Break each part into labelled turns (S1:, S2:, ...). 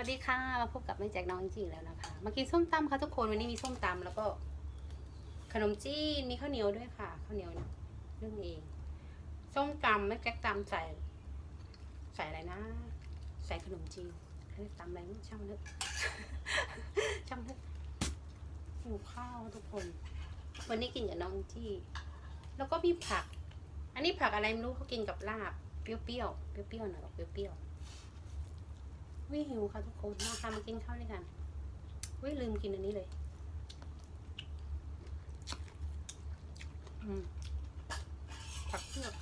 S1: วัสดีค่ะ มาพบกับแม่แจ็คน้องจริงแล้วนะคะ มากินส้มตำค่ะทุกคน วันนี้มีส้มตำแล้วก็ ขนมจีน มีข้าวเหนียวด้วยค่ะข้าวเหนียวเรื่องเอง ส้มตำแม่แจ็คตำใส่ ใส่อะไรนะ ใส่ขนมจีนเขาเรียกตำอะไรไม่ช่างนเถอะช่างนเถอะหิวข้าวทุกคน วันนี้กินกับน้องจี้แล้วก็มีผัก อันนี้ผักอะไรไม่รู้เขากินกับลาบ เปรี้ยวๆ เปรี้ยวๆหน่อยเปรี้ยวๆ วิหิวค่ะทุกคนมาค่ะมากินข้าวด้วยกันวิลืมกินอันนี้เลย อืมผักเผือก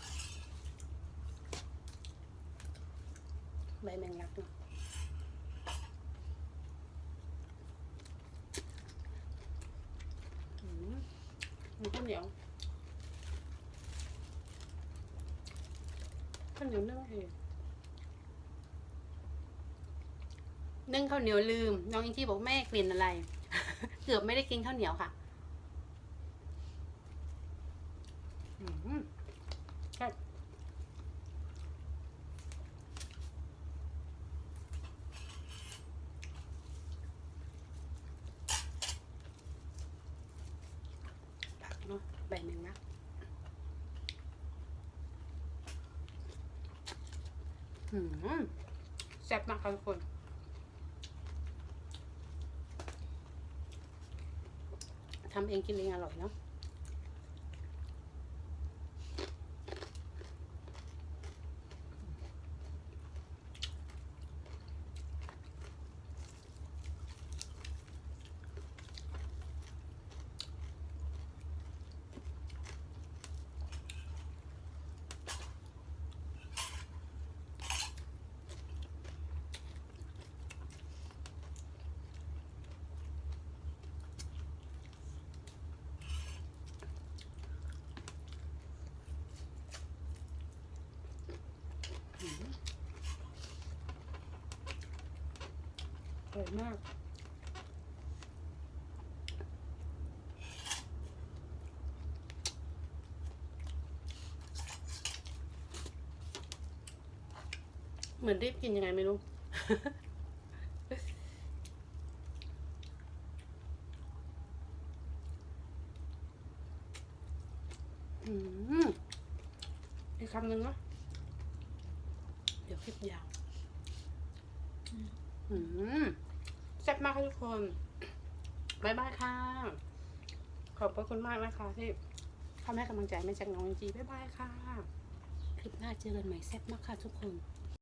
S1: ใบแมงลักเนาะอืมมีข้าวเหนียวข้าวเหนียวนึ่งเอง นึ่งข้าวเหนียวลืม น้องอิงที่บอกแม่กลิ่นอะไร เกือบไม่ได้กินข้าวเหนียวค่ะอืมแซ่บผักเนาะใบแมงลักอืมแซ่บมากค่ะทุกคน ทำเองกินเองอร่อยเนาะอ ร่อยมาก เหมือนรีบกินยังไงไม่รู้ อืมอีกคำหนึ่งเนาะเดี๋ยวคลิปยาว แซ่บมากค่ะทุกคนบายบายค่ะ ขอบพระคุณมากนะคะที่เข้ามาให้กำลังใจแม่แจ็คน้องจีบายบายค่ะ คลิปหน้าเจอกันใหม่แซ่บมากค่ะทุกคน